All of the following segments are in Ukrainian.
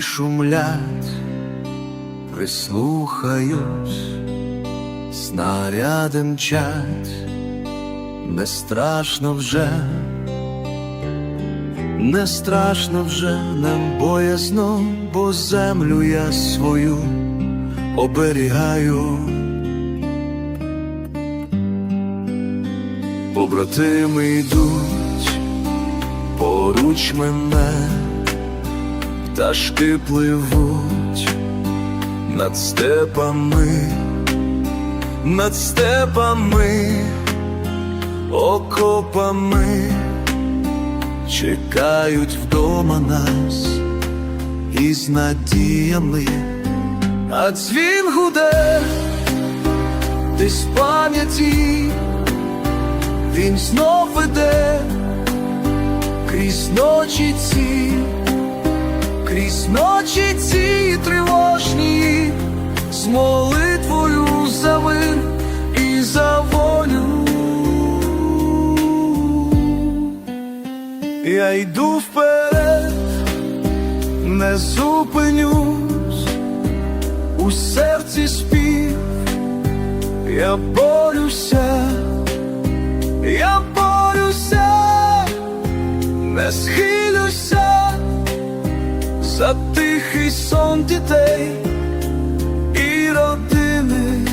шумлять, прислухаюсь, снаряди мчать, не страшно вже, не страшно вже, не боязно, бо землю я свою оберігаю. Побратими йдуть поруч мене, пташки пливуть над степами, над степами, окопами, чекають вдома нас із надіями, а дзвін гуде, десь в пам'яті. Він знов веде крізь ночі ці, крізь ночі ці тривожні, з молитвою за мир і за волю. Я йду вперед, не зупинюсь, у серці спів, я борюся. Я борюся, не схилюся за тихий сон дітей і родини,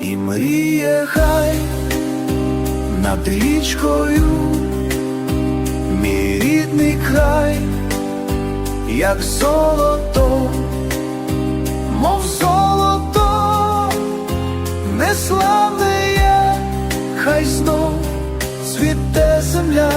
і мріє хай над річкою, мій рідний край, як золото, мов золото, не славне є, хай знов цвіте земля.